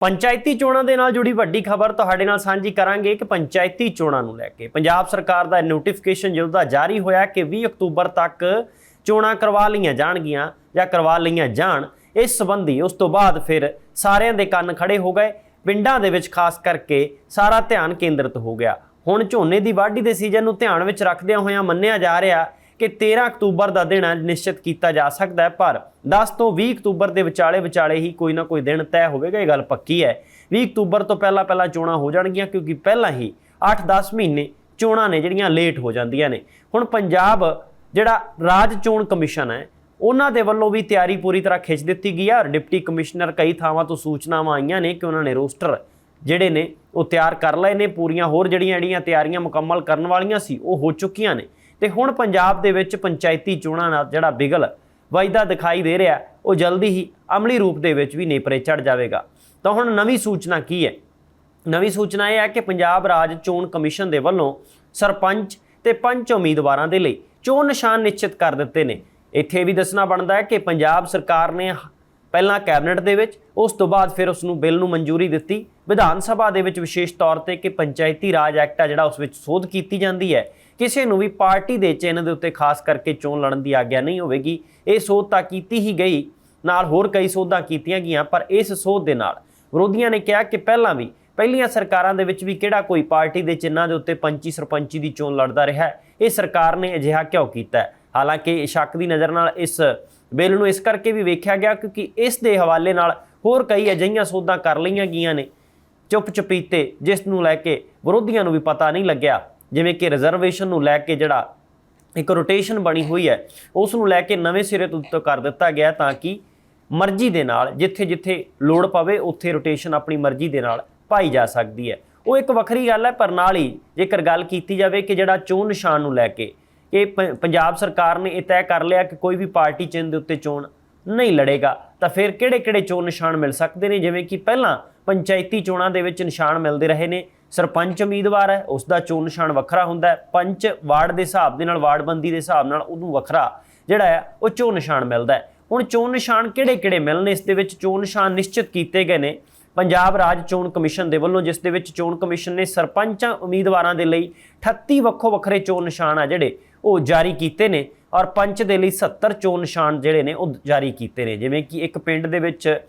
ਪੰਚਾਇਤੀ ਚੋਣਾਂ ਦੇ ਨਾਲ ਜੁੜੀ ਵੱਡੀ ਖਬਰ ਤੁਹਾਡੇ ਨਾਲ ਸਾਂਝੀ ਕਰਾਂਗੇ ਕਿ ਪੰਚਾਇਤੀ ਚੋਣਾਂ ਨੂੰ ਲੈ ਕੇ। ਪੰਜਾਬ ਸਰਕਾਰ ਦਾ ਨੋਟੀਫਿਕੇਸ਼ਨ ਜਦੋਂ ਦਾ ਜਾਰੀ ਹੋਇਆ ਕਿ 20 ਅਕਤੂਬਰ ਤੱਕ ਚੋਣਾਂ ਕਰਵਾ ਲਈਆਂ ਜਾਣਗੀਆਂ ਜਾਂ ਕਰਵਾ ਲਈਆਂ ਜਾਣ, ਇਸ ਸੰਬੰਧੀ ਉਸ ਤੋਂ ਬਾਅਦ ਫਿਰ ਸਾਰਿਆਂ ਦੇ ਕੰਨ ਖੜੇ ਹੋ ਗਏ। ਪਿੰਡਾਂ ਦੇ ਵਿੱਚ ਖਾਸ ਕਰਕੇ ਸਾਰਾ ਧਿਆਨ ਕੇਂਦਰਿਤ ਹੋ ਗਿਆ। ਹੁਣ ਝੋਨੇ ਦੀ ਵਾਢੀ ਦੇ ਸੀਜ਼ਨ ਨੂੰ ਧਿਆਨ ਵਿੱਚ ਰੱਖਦਿਆਂ ਹੋਇਆਂ ਮੰਨਿਆ ਜਾ ਰਿਹਾ ਕਿ 13 ਅਕਤੂਬਰ ਦਾ ਦਿਨ ਨਿਸ਼ਚਿਤ ਕੀਤਾ ਜਾ ਸਕਦਾ ਹੈ, ਪਰ 10 ਤੋਂ 20 ਅਕਤੂਬਰ ਦੇ ਵਿਚਾਲੇ ਵਿਚਾਲੇ ਹੀ ਕੋਈ ਨਾ ਕੋਈ ਦਿਨ ਤੈਅ ਹੋਵੇਗਾ, ਇਹ ਗੱਲ ਪੱਕੀ ਹੈ। 20 ਅਕਤੂਬਰ ਤੋਂ ਪਹਿਲਾਂ ਪਹਿਲਾਂ ਚੋਣਾਂ ਹੋ ਜਾਣਗੀਆਂ, ਕਿਉਂਕਿ ਪਹਿਲਾਂ ਹੀ 8-10 ਮਹੀਨੇ ਚੋਣਾਂ ਨੇ ਜਿਹੜੀਆਂ ਲੇਟ ਹੋ ਜਾਂਦੀਆਂ ਨੇ। ਹੁਣ ਪੰਜਾਬ, ਜਿਹੜਾ ਰਾਜ ਚੋਣ ਕਮਿਸ਼ਨ ਹੈ, ਉਹਨਾਂ ਦੇ ਵੱਲੋਂ ਵੀ ਤਿਆਰੀ ਪੂਰੀ ਤਰ੍ਹਾਂ ਖਿੱਚ ਦਿੱਤੀ ਗਈ ਹੈ ਔਰ ਡਿਪਟੀ ਕਮਿਸ਼ਨਰ ਕਈ ਥਾਵਾਂ ਤੋਂ ਸੂਚਨਾਵਾਂ ਆਈਆਂ ਨੇ ਕਿ ਉਹਨਾਂ ਨੇ ਰੋਸਟਰ ਜਿਹੜੇ ਨੇ ਉਹ ਤਿਆਰ ਕਰ ਲਏ ਨੇ। ਪੂਰੀਆਂ ਹੋਰ ਜਿਹੜੀਆਂ ਜਿਹੜੀਆਂ ਤਿਆਰੀਆਂ ਮੁਕੰਮਲ ਕਰਨ ਵਾਲੀਆਂ ਸੀ, ਉਹ ਹੋ ਚੁੱਕੀਆਂ ਨੇ। ਤੇ ਹੁਣ ਪੰਜਾਬ ਦੇ ਵਿੱਚ ਪੰਚਾਇਤੀ ਚੋਣਾਂ ਨਾਲ ਜਿਹੜਾ ਬਿਗਲ ਵਜਦਾ ਦਿਖਾਈ ਦੇ ਰਿਹਾ, ਉਹ ਜਲਦੀ ਹੀ ਅਮਲੀ ਰੂਪ ਦੇ ਵਿੱਚ ਵੀ ਨੇਪਰੇ ਚੜ ਜਾਵੇਗਾ। ਤਾਂ ਹੁਣ ਨਵੀਂ ਸੂਚਨਾ ਕੀ ਹੈ? ਨਵੀਂ ਸੂਚਨਾ ਇਹ ਹੈ ਕਿ ਪੰਜਾਬ ਰਾਜ ਚੋਣ ਕਮਿਸ਼ਨ ਦੇ ਵੱਲੋਂ ਸਰਪੰਚ ਤੇ ਪੰਚ ਉਮੀਦਵਾਰਾਂ ਦੇ ਲਈ ਚੋਣ ਨਿਸ਼ਾਨ ਨਿਸ਼ਚਿਤ ਕਰ ਦਿੱਤੇ ਨੇ। ਇੱਥੇ ਵੀ ਦੱਸਣਾ ਬਣਦਾ ਹੈ ਕਿ ਪੰਜਾਬ ਸਰਕਾਰ ਨੇ ਪਹਿਲਾਂ ਕੈਬਨਿਟ ਦੇ ਵਿੱਚ, ਉਸ ਤੋਂ ਬਾਅਦ ਫਿਰ ਉਸ ਨੂੰ ਬਿੱਲ ਨੂੰ ਮਨਜ਼ੂਰੀ ਦਿੱਤੀ। ਵਿਧਾਨ ਸਭਾ ਦੇ ਵਿੱਚ ਵਿਸ਼ੇਸ਼ ਤੌਰ ਤੇ ਕਿ ਪੰਚਾਇਤੀ ਰਾਜ ਐਕਟ ਆ ਜਿਹੜਾ ਉਸ ਵਿੱਚ ਸੋਧ ਕੀਤੀ ਜਾਂਦੀ ਹੈ। ਕਿਸੇ ਨੂੰ ਵੀ ਪਾਰਟੀ ਦੇ ਚਿੰਨ੍ਹ ਦੇ ਉੱਤੇ ਖਾਸ ਕਰਕੇ ਚੋਣ ਲੜਨ ਦੀ ਆਗਿਆ ਨਹੀਂ ਹੋਵੇਗੀ। ਇਹ ਸੋਧ ਤਾਂ ਕੀਤੀ ਹੀ ਗਈ, ਨਾਲ ਹੋਰ ਕਈ ਸੋਧਾਂ ਕੀਤੀਆਂ ਗਈਆਂ, ਪਰ ਇਸ ਸੋਧ ਦੇ ਨਾਲ ਵਿਰੋਧੀਆਂ ਨੇ ਕਿਹਾ ਕਿ ਪਹਿਲਾਂ ਵੀ ਪਹਿਲੀਆਂ ਸਰਕਾਰਾਂ ਦੇ ਵਿੱਚ ਵੀ ਕਿਹੜਾ ਕੋਈ ਪਾਰਟੀ ਦੇ ਚਿੰਨ੍ਹਾਂ ਦੇ ਉੱਤੇ ਪੰਚੀ ਸਰਪੰਚੀ ਦੀ ਚੋਣ ਲੜਦਾ ਰਿਹਾ ਇਹ ਸਰਕਾਰ ਨੇ ਅਜਿਹਾ ਕਿਉਂ ਕੀਤਾ ਹਾਲਾਂਕਿ ਸ਼ੱਕ ਦੀ ਨਜ਼ਰ ਨਾਲ ਇਸ ਬਿੱਲ ਨੂੰ ਇਸ ਕਰਕੇ ਵੀ ਵੇਖਿਆ ਗਿਆ ਕਿਉਂਕਿ ਇਸ ਦੇ ਹਵਾਲੇ ਨਾਲ ਹੋਰ ਕਈ ਅਜਿਹੀਆਂ ਸੋਧਾਂ ਕਰ ਲਈਆਂ ਗਈਆਂ ਨੇ। ਚੁੱਪ ਚਪੀਤੇ ਜਿਸ ਨੂੰ ਲੈ ਕੇ ਵਿਰੋਧੀਆਂ ਨੂੰ ਵੀ ਪਤਾ ਨਹੀਂ ਲੱਗਿਆ। ਜਿਵੇਂ ਕਿ ਰਿਜ਼ਰਵੇਸ਼ਨ ਨੂੰ ਲੈ ਕੇ ਜਿਹੜਾ ਇੱਕ ਰੋਟੇਸ਼ਨ ਬਣੀ ਹੋਈ ਹੈ, ਉਸ ਨੂੰ ਲੈ ਕੇ ਨਵੇਂ ਸਿਰੇ ਤੋਂ ਉੱਤੇ ਕਰ ਦਿੱਤਾ ਗਿਆ ਤਾਂ ਕਿ ਮਰਜ਼ੀ ਦੇ ਨਾਲ ਜਿੱਥੇ ਜਿੱਥੇ ਲੋੜ ਪਵੇ, ਉੱਥੇ ਰੋਟੇਸ਼ਨ ਆਪਣੀ ਮਰਜ਼ੀ ਦੇ ਨਾਲ ਪਾਈ ਜਾ ਸਕਦੀ ਹੈ। ਉਹ ਇੱਕ ਵੱਖਰੀ ਗੱਲ ਹੈ, ਪਰ ਨਾਲ ਹੀ ਜੇਕਰ ਗੱਲ ਕੀਤੀ ਜਾਵੇ ਕਿ ਜਿਹੜਾ ਚੋਣ ਨਿਸ਼ਾਨ ਨੂੰ ਲੈ ਕੇ, ਇਹ ਪ- ਪੰਜਾਬ ਸਰਕਾਰ ਨੇ ਇਹ ਤੈਅ ਕਰ ਲਿਆ ਕਿ ਕੋਈ ਵੀ ਪਾਰਟੀ ਚਿੰਨ੍ਹ ਦੇ ਉੱਤੇ ਚੋਣ ਨਹੀਂ ਲੜੇਗਾ, ਤਾਂ ਫਿਰ ਕਿਹੜੇ-ਕਿਹੜੇ ਚੋਣ ਨਿਸ਼ਾਨ ਮਿਲ ਸਕਦੇ ਨੇ? ਜਿਵੇਂ ਕਿ ਪਹਿਲਾਂ ਪੰਚਾਇਤੀ ਚੋਣਾਂ ਦੇ ਵਿੱਚ ਨਿਸ਼ਾਨ ਮਿਲਦੇ ਰਹੇ ਨੇ ਸਰਪੰਚ ਉਮੀਦਵਾਰ ਹੈ ਉਸ ਦਾ ਚੋਣ ਨਿਸ਼ਾਨ ਵੱਖਰਾ ਹੁੰਦਾ ਹੈ। ਪੰਚ ਵਾਰਡ ਦੇ ਹਿਸਾਬ ਦੇ ਨਾਲ, ਵਾਰਡਬੰਦੀ ਦੇ ਹਿਸਾਬ ਨਾਲ ਉਹਨੂੰ ਵੱਖਰਾ ਜਿਹੜਾ ਹੈ, ਉਹ ਚੋਣ ਨਿਸ਼ਾਨ ਮਿਲਦਾ ਹੈ। ਹੁਣ ਚੋਣ ਨਿਸ਼ਾਨ ਕਿਹੜੇ-ਕਿਹੜੇ ਮਿਲਣੇ, ਇਸ ਦੇ ਵਿੱਚ ਚੋਣ ਨਿਸ਼ਾਨ ਨਿਸ਼ਚਿਤ ਕੀਤੇ ਗਏ ਨੇ। ਪੰਜਾਬ ਰਾਜ ਚੋਣ ਕਮਿਸ਼ਨ ਦੇ ਵੱਲੋਂ, ਜਿਸ ਦੇ ਵਿੱਚ ਚੋਣ ਕਮਿਸ਼ਨ ਨੇ ਸਰਪੰਚਾਂ ਉਮੀਦਵਾਰਾਂ ਦੇ ਲਈ 38 ਵੱਖੋ ਵੱਖਰੇ ਚੋਣ ਨਿਸ਼ਾਨ ਆ ਜਿਹੜੇ, ਉਹ ਜਾਰੀ ਕੀਤੇ ਨੇ। ਔਰ ਪੰਚ ਦੇ ਲਈ 70 ਚੋਣ ਨਿਸ਼ਾਨ ਜਿਹੜੇ ਨੇ, ਉਹ ਜਾਰੀ ਕੀਤੇ ਨੇ। ਜਿਵੇਂ ਕਿ ਇੱਕ ਪਿੰਡ ਦੇ ਵਿੱਚ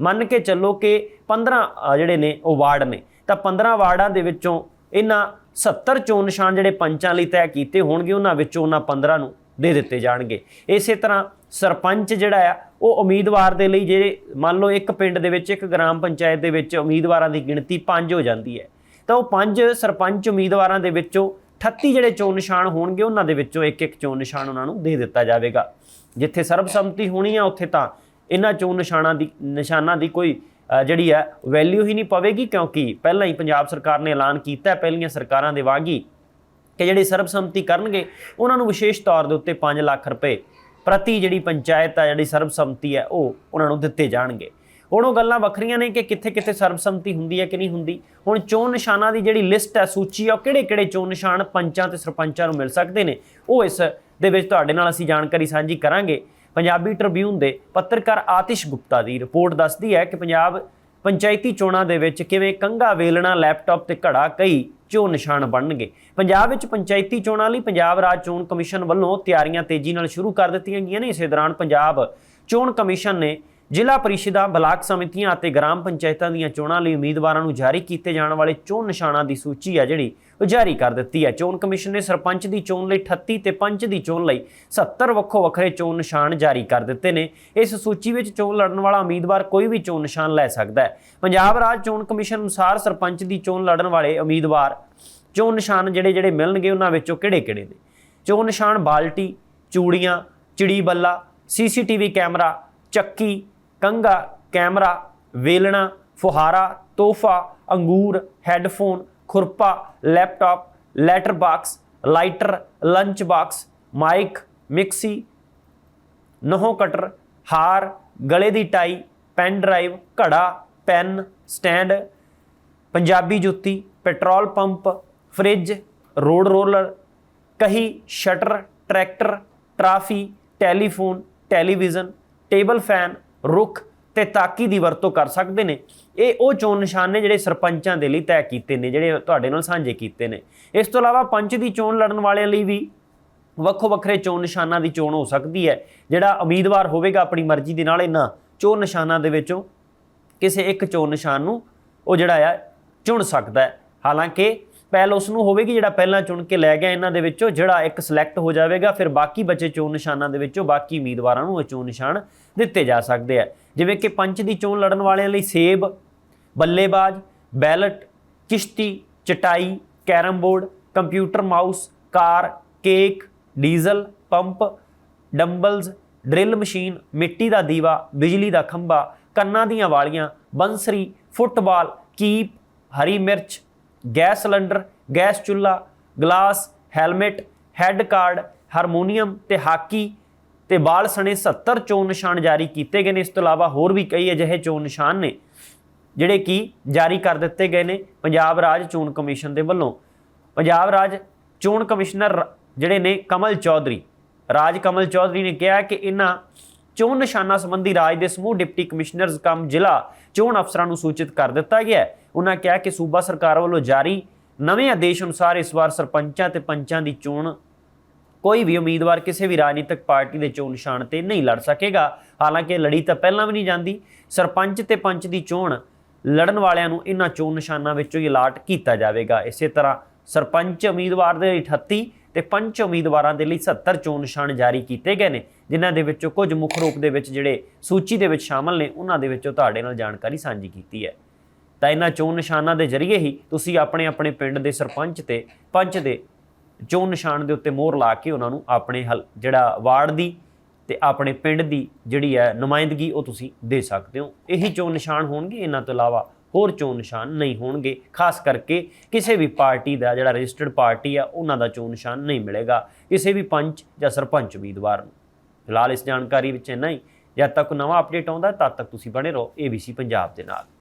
ਮੰਨ ਕੇ ਚੱਲੋ ਕਿ 15 ਜਿਹੜੇ ਨੇ, ਉਹ ਵਾਰਡ ਨੇ। ਤਾਂ 15 ਵਾਰਡਾਂ ਦੇ ਵਿੱਚੋਂ ਇਹਨਾਂ 70 ਚੋਣ ਨਿਸ਼ਾਨ ਜਿਹੜੇ ਪੰਚਾਂ ਲਈ ਤੈਅ ਕੀਤੇ ਹੋਣਗੇ, ਉਹਨਾਂ ਵਿੱਚੋਂ ਉਹਨਾਂ 15 ਨੂੰ ਦੇ ਦਿੱਤੇ ਜਾਣਗੇ। ਇਸੇ ਤਰ੍ਹਾਂ ਸਰਪੰਚ ਜਿਹੜਾ ਆ, ਉਹ ਉਮੀਦਵਾਰ ਦੇ ਲਈ ਜਿਹੜੇ ਮੰਨ ਲਓ ਇੱਕ ਪਿੰਡ ਦੇ ਵਿੱਚ, ਇੱਕ ਗ੍ਰਾਮ ਪੰਚਾਇਤ ਦੇ ਵਿੱਚ ਉਮੀਦਵਾਰਾਂ ਦੀ ਗਿਣਤੀ 5 ਹੋ ਜਾਂਦੀ ਹੈ। ਤਾਂ ਉਹ ਪੰਜ ਸਰਪੰਚ ਉਮੀਦਵਾਰਾਂ ਦੇ ਵਿੱਚੋਂ 38 ਜਿਹੜੇ ਚੋਣ ਨਿਸ਼ਾਨ ਹੋਣਗੇ, ਉਹਨਾਂ ਦੇ ਵਿੱਚੋਂ ਇੱਕ ਇੱਕ ਚੋਣ ਨਿਸ਼ਾਨ ਉਹਨਾਂ ਨੂੰ ਦੇ ਦਿੱਤਾ ਜਾਵੇਗਾ। ਜਿੱਥੇ ਸਰਬਸੰਮਤੀ ਹੋਣੀ ਆ, ਉੱਥੇ ਤਾਂ ਇਹਨਾਂ ਚੋਣ ਨਿਸ਼ਾਨਾਂ ਦੀ ਨਿਸ਼ਾਨਾਂ ਦੀ ਕੋਈ ਜਿਹੜੀ ਹੈ ਵੈਲਿਊ ਹੀ ਨਹੀਂ ਪਵੇਗੀ ਕਿਉਂਕਿ ਪਹਿਲਾਂ ਹੀ ਪੰਜਾਬ ਸਰਕਾਰ ਨੇ ਐਲਾਨ ਕੀਤਾ ਪਹਿਲੀਆਂ ਸਰਕਾਰਾਂ ਦੇ ਵਾਂਗ ਹੀ ਕਿ ਜਿਹੜੇ ਸਰਬਸੰਮਤੀ ਕਰਨਗੇ, ਉਹਨਾਂ ਨੂੰ ਵਿਸ਼ੇਸ਼ ਤੌਰ ਦੇ ਉੱਤੇ 5 ਲੱਖ ਰੁਪਏ ਪ੍ਰਤੀ ਜਿਹੜੀ ਪੰਚਾਇਤ ਆ, ਜਿਹੜੀ ਸਰਬਸੰਮਤੀ ਹੈ, ਉਹ ਉਹਨਾਂ ਨੂੰ ਦਿੱਤੇ ਜਾਣਗੇ। ਹੁਣ ਉਹ ਗੱਲਾਂ ਵੱਖਰੀਆਂ ਨੇ ਕਿ ਕਿੱਥੇ ਕਿੱਥੇ ਸਰਬਸੰਮਤੀ ਹੁੰਦੀ ਹੈ ਕਿ ਨਹੀਂ ਹੁੰਦੀ। ਹੁਣ ਚੋਣ ਨਿਸ਼ਾਨਾਂ ਦੀ ਜਿਹੜੀ ਲਿਸਟ ਹੈ, ਸੂਚੀ ਆ, ਉਹ ਕਿਹੜੇ ਕਿਹੜੇ ਚੋਣ ਨਿਸ਼ਾਨ ਪੰਚਾਂ ਤੇ ਸਰਪੰਚਾਂ ਨੂੰ ਮਿਲ ਸਕਦੇ ਨੇ, ਉਹ ਇਸ ਦੇ ਵਿੱਚ ਤੁਹਾਡੇ ਨਾਲ ਅਸੀਂ ਜਾਣਕਾਰੀ ਸਾਂਝੀ ਕਰਾਂਗੇ। ਪੰਜਾਬੀ ਟ੍ਰਿਬਿਊਨ ਦੇ ਪੱਤਰਕਾਰ ਆਤਿਸ਼ ਗੁਪਤਾ ਦੀ ਰਿਪੋਰਟ ਦੱਸਦੀ ਹੈ ਕਿ ਪੰਜਾਬ ਪੰਚਾਇਤੀ ਚੋਣਾਂ ਦੇ ਵਿੱਚ ਕਿਵੇਂ ਕੰਗਾ ਵੇਲਣਾ, ਲੈਪਟਾਪ ਤੇ ਘੜਾ, ਕਈ ਚੋ ਨਿਸ਼ਾਨ ਬਣਨਗੇ। ਪੰਜਾਬ ਵਿੱਚ ਪੰਚਾਇਤੀ ਚੋਣਾਂ ਲਈ ਪੰਜਾਬ ਰਾਜ ਚੋਣ ਕਮਿਸ਼ਨ ਵੱਲੋਂ ਤਿਆਰੀਆਂ ਤੇਜ਼ੀ ਨਾਲ ਸ਼ੁਰੂ ਕਰ ਦਿੱਤੀਆਂ ਗਈਆਂ ਨੇ। ਇਸੇ ਦੌਰਾਨ ਪੰਜਾਬ ਚੋਣ ਕਮਿਸ਼ਨ ਨੇ ਜ਼ਿਲ੍ਹਾ ਪਰਿਸ਼ਦਾਂ ਬਲਾਕ ਸਮਿਤੀਆਂ ਅਤੇ ਗ੍ਰਾਮ ਪੰਚਾਇਤਾਂ ਦੀਆਂ ਚੋਣਾਂ ਲਈ ਉਮੀਦਵਾਰਾਂ ਨੂੰ ਜਾਰੀ ਕੀਤੇ ਜਾਣ ਵਾਲੇ ਚੋਣ ਨਿਸ਼ਾਨਾਂ ਦੀ ਸੂਚੀ ਹੈ ਜਿਹੜੀ ਉਹ ਜਾਰੀ ਕਰ ਦਿੱਤੀ ਹੈ। ਚੋਣ ਕਮਿਸ਼ਨ ਨੇ ਸਰਪੰਚ ਦੀ ਚੋਣ ਲਈ 38 ਤੇ ਪੰਚ ਦੀ ਚੋਣ ਲਈ 70 ਵੱਖੋ ਵੱਖਰੇ ਚੋਣ ਨਿਸ਼ਾਨ ਜਾਰੀ ਕਰ ਦਿੱਤੇ ਨੇ। ਇਸ ਸੂਚੀ ਵਿੱਚ ਚੋਣ ਲੜਨ ਵਾਲਾ ਉਮੀਦਵਾਰ ਕੋਈ ਵੀ ਚੋਣ ਨਿਸ਼ਾਨ ਲੈ ਸਕਦਾ ਹੈ। ਪੰਜਾਬ ਰਾਜ ਚੋਣ ਕਮਿਸ਼ਨ ਅਨੁਸਾਰ ਸਰਪੰਚ ਦੀ ਚੋਣ ਲੜਨ ਵਾਲੇ ਉਮੀਦਵਾਰ ਚੋਣ ਨਿਸ਼ਾਨ ਜਿਹੜੇ ਜਿਹੜੇ ਮਿਲਣਗੇ ਉਹਨਾਂ ਵਿੱਚੋਂ ਕਿਹੜੇ-ਕਿਹੜੇ ਨੇ? ਚੋਣ ਨਿਸ਼ਾਨ ਬਾਲਟੀ, ਚੂੜੀਆਂ, ਚਿੜੀ ਬੱਲਾ, ਸੀਸੀਟੀਵੀ ਕੈਮਰਾ, ਚੱਕੀ ਕੰਗਾ ਕੈਮਰਾ, ਵੇਲਣਾ, ਫੁਹਾਰਾ, ਤੋਹਫਾ, ਅੰਗੂਰ, headphone, ਖੁਰਪਾ, laptop, letter box, lighter, lunch box, mike, mixie, ਨਹੋ cutter, ਹਾਰ, ਗਲੇ ਦੀ ਟਾਈ, ਪੈਨ ਡਰਾਈਵ, ਘੜਾ, ਪੈਨ, ਸਟੈਂਡ, ਪੰਜਾਬੀ ਜੁੱਤੀ, petrol pump, fridge, road roller, ਕਹੀ, shutter, tractor, trophy, telephone, television, table fan ਰੁੱਖ ਤੇ ਤਾਕੀ ਦੀ ਵਰਤੋਂ ਕਰ ਸਕਦੇ ਨੇ। ਇਹ ਉਹ ਚੋਣ ਨਿਸ਼ਾਨ ਨੇ ਜਿਹੜੇ ਸਰਪੰਚਾਂ ਦੇ ਲਈ ਤੈਅ ਕੀਤੇ ਨੇ, ਜਿਹੜੇ ਤੁਹਾਡੇ ਨਾਲ ਸਾਂਝੇ ਕੀਤੇ ਨੇ। ਇਸ ਤੋਂ ਇਲਾਵਾ ਪੰਚ ਦੀ ਚੋਣ ਲੜਨ ਵਾਲਿਆਂ ਲਈ ਵੀ ਵੱਖੋ ਵੱਖਰੇ ਚੋਣ ਨਿਸ਼ਾਨਾਂ ਦੀ ਚੋਣ ਹੋ ਸਕਦੀ ਹੈ। ਜਿਹੜਾ ਉਮੀਦਵਾਰ ਹੋਵੇਗਾ ਆਪਣੀ ਮਰਜ਼ੀ ਦੇ ਨਾਲ ਇਹਨਾਂ ਚੋਣ ਨਿਸ਼ਾਨਾਂ ਦੇ ਵਿੱਚੋਂ ਕਿਸੇ ਇੱਕ ਚੋਣ ਨਿਸ਼ਾਨ ਨੂੰ ਉਹ ਜਿਹੜਾ ਆ ਚੁਣ ਸਕਦਾ ਹੈ। ਹਾਲਾਂਕਿ ਪਹਿਲ ਉਸ ਨੂੰ ਹੋਵੇਗੀ ਜਿਹੜਾ ਪਹਿਲਾਂ ਚੁਣ ਕੇ ਲੈ ਗਿਆ ਇਹਨਾਂ ਦੇ ਵਿੱਚੋਂ, ਜਿਹੜਾ ਇੱਕ ਸਿਲੈਕਟ ਹੋ ਜਾਵੇਗਾ, ਫਿਰ ਬਾਕੀ ਬਚੇ ਚੋਣ ਨਿਸ਼ਾਨਾਂ ਦੇ ਵਿੱਚੋਂ ਬਾਕੀ ਉਮੀਦਵਾਰਾਂ ਨੂੰ ਉਹ ਚੋਣ ਨਿਸ਼ਾਨ ਦਿੱਤੇ ਜਾ ਸਕਦੇ ਆ। ਜਿਵੇਂ ਕਿ ਪੰਚ ਦੀ ਚੋਣ ਲੜਨ ਵਾਲਿਆਂ ਲਈ ਸੇਬ, ਬੱਲੇਬਾਜ਼, ਬੈਲਟ, ਕਿਸ਼ਤੀ, ਚਟਾਈ, carrom board, computer mouse, car, cake, diesel, pump, dumbbells, drill machine, ਮਿੱਟੀ ਦਾ ਦੀਵਾ, ਬਿਜਲੀ ਦਾ ਖੰਭਾ, ਕੰਨਾਂ ਦੀਆਂ ਵਾਲੀਆਂ, ਬੰਸਰੀ, ਫੁੱਟਬਾਲ, ਕੀਪ, ਹਰੀ ਮਿਰਚ ਗੈਸ ਸਿਲੰਡਰ, ਗੈਸ ਚੁੱਲ੍ਹਾ, glass, helmet, head card, harmonium ਤੇ ਹਾਕੀ ਤੇ ਬਾਲ ਸਣੇ 70 ਚੋਣ ਨਿਸ਼ਾਨ ਜਾਰੀ ਕੀਤੇ ਗਏ ਨੇ। ਇਸ ਤੋਂ ਇਲਾਵਾ ਹੋਰ ਵੀ ਕਈ ਅਜਿਹੇ ਚੋਣ ਨਿਸ਼ਾਨ ਨੇ ਜਿਹੜੇ ਕਿ ਜਾਰੀ ਕਰ ਦਿੱਤੇ ਗਏ ਨੇ ਪੰਜਾਬ ਰਾਜ ਚੋਣ ਕਮਿਸ਼ਨ ਦੇ ਵੱਲੋਂ। ਪੰਜਾਬ ਰਾਜ ਚੋਣ ਕਮਿਸ਼ਨਰ ਜਿਹੜੇ ਨੇ ਕਮਲ ਚੌਧਰੀ, ਰਾਜ ਕਮਲ ਚੌਧਰੀ ਨੇ ਕਿਹਾ ਕਿ ਇਹਨਾਂ ਚੋਣ ਨਿਸ਼ਾਨਾਂ ਸੰਬੰਧੀ ਰਾਜ ਦੇ ਸਮੂਹ ਡਿਪਟੀ ਕਮਿਸ਼ਨਰਜ਼ ਕਮ ਜ਼ਿਲ੍ਹਾ ਚੋਣ ਅਫਸਰਾਂ ਨੂੰ ਸੂਚਿਤ ਕਰ ਦਿੱਤਾ ਗਿਆ ਹੈ। ਉਹਨਾਂ ਕਿਹਾ ਕਿ ਸੂਬਾ ਸਰਕਾਰ ਵੱਲੋਂ ਜਾਰੀ ਨਵੇਂ ਆਦੇਸ਼ ਅਨੁਸਾਰ ਇਸ ਵਾਰ ਸਰਪੰਚਾਂ ਤੇ ਪੰਚਾਂ ਦੀ ਚੋਣ ਕੋਈ ਵੀ ਉਮੀਦਵਾਰ ਕਿਸੇ ਵੀ ਰਾਜਨੀਤਿਕ ਪਾਰਟੀ ਦੇ ਚੋਣ ਨਿਸ਼ਾਨ ਤੇ ਨਹੀਂ ਲੜ ਸਕੇਗਾ। ਹਾਲਾਂਕਿ ਲੜੀ ਤਾਂ ਪਹਿਲਾਂ ਵੀ ਨਹੀਂ ਜਾਂਦੀ। ਸਰਪੰਚ ਤੇ ਪੰਚ ਦੀ ਚੋਣ ਲੜਨ ਵਾਲਿਆਂ ਨੂੰ ਇਹਨਾਂ ਚੋਣ ਨਿਸ਼ਾਨਾਂ ਵਿੱਚੋਂ ਹੀ ਅਲਾਟ ਕੀਤਾ ਜਾਵੇਗਾ। ਇਸੇ ਤਰ੍ਹਾਂ ਸਰਪੰਚ ਉਮੀਦਵਾਰ ਦੇ ਲਈ 38 ਤੇ ਪੰਚ ਉਮੀਦਵਾਰਾਂ ਦੇ ਲਈ 70 ਚੋਣ ਨਿਸ਼ਾਨ ਜਾਰੀ ਕੀਤੇ ਗਏ ਨੇ, ਜਿਨ੍ਹਾਂ ਦੇ ਵਿੱਚੋਂ ਕੁਝ ਮੁੱਖ ਰੂਪ ਦੇ ਵਿੱਚ ਜਿਹੜੇ ਸੂਚੀ ਦੇ ਵਿੱਚ ਸ਼ਾਮਲ ਨੇ, ਉਹਨਾਂ ਦੇ ਵਿੱਚੋਂ ਤੁਹਾਡੇ ਨਾਲ ਜਾਣਕਾਰੀ ਸਾਂਝੀ ਕੀਤੀ ਹੈ। ਤਾਂ ਇਹਨਾਂ ਚੋਣ ਨਿਸ਼ਾਨਾਂ ਦੇ ਜ਼ਰੀਏ ਹੀ ਤੁਸੀਂ ਆਪਣੇ ਆਪਣੇ ਪਿੰਡ ਦੇ ਸਰਪੰਚ ਤੇ ਪੰਚ ਦੇ ਚੋਣ ਨਿਸ਼ਾਨ ਦੇ ਉੱਤੇ ਮੋਹਰ ਲਾ ਕੇ ਉਹਨਾਂ ਨੂੰ ਆਪਣੇ ਹਲ ਜਿਹੜਾ ਵਾਰਡ ਦੀ ਤੇ ਆਪਣੇ ਪਿੰਡ ਦੀ ਜਿਹੜੀ ਹੈ ਨੁਮਾਇੰਦਗੀ ਉਹ ਤੁਸੀਂ ਦੇ ਸਕਦੇ ਹੋ। ਇਹੀ ਚੋਣ ਨਿਸ਼ਾਨ ਹੋਣਗੇ, ਇਹਨਾਂ ਤੋਂ ਇਲਾਵਾ ਹੋਰ ਚੋਣ ਨਿਸ਼ਾਨ ਨਹੀਂ ਹੋਣਗੇ। ਖਾਸ ਕਰਕੇ ਕਿਸੇ ਵੀ ਪਾਰਟੀ ਦਾ ਜਿਹੜਾ ਰਜਿਸਟਰਡ ਪਾਰਟੀ ਆ, ਉਹਨਾਂ ਦਾ ਚੋਣ ਨਿਸ਼ਾਨ ਨਹੀਂ ਮਿਲੇਗਾ। ਕਿਸੇ ਵੀ ਪੰਚ ਜਾਂ ਸਰਪੰਚ ਉਮੀਦਵਾਰ ਨੂੰ। ਫਿਲਹਾਲ ਇਸ ਜਾਣਕਾਰੀ ਵਿੱਚ ਇੰਨਾ ਹੀ। ਜਦ ਤੱਕ ਨਵਾਂ ਅਪਡੇਟ ਆਉਂਦਾ, ਤਦ ਤੱਕ ਤੁਸੀਂ ਬਣੇ ਰਹੋ ABC ਪੰਜਾਬ ਦੇ ਨਾਲ।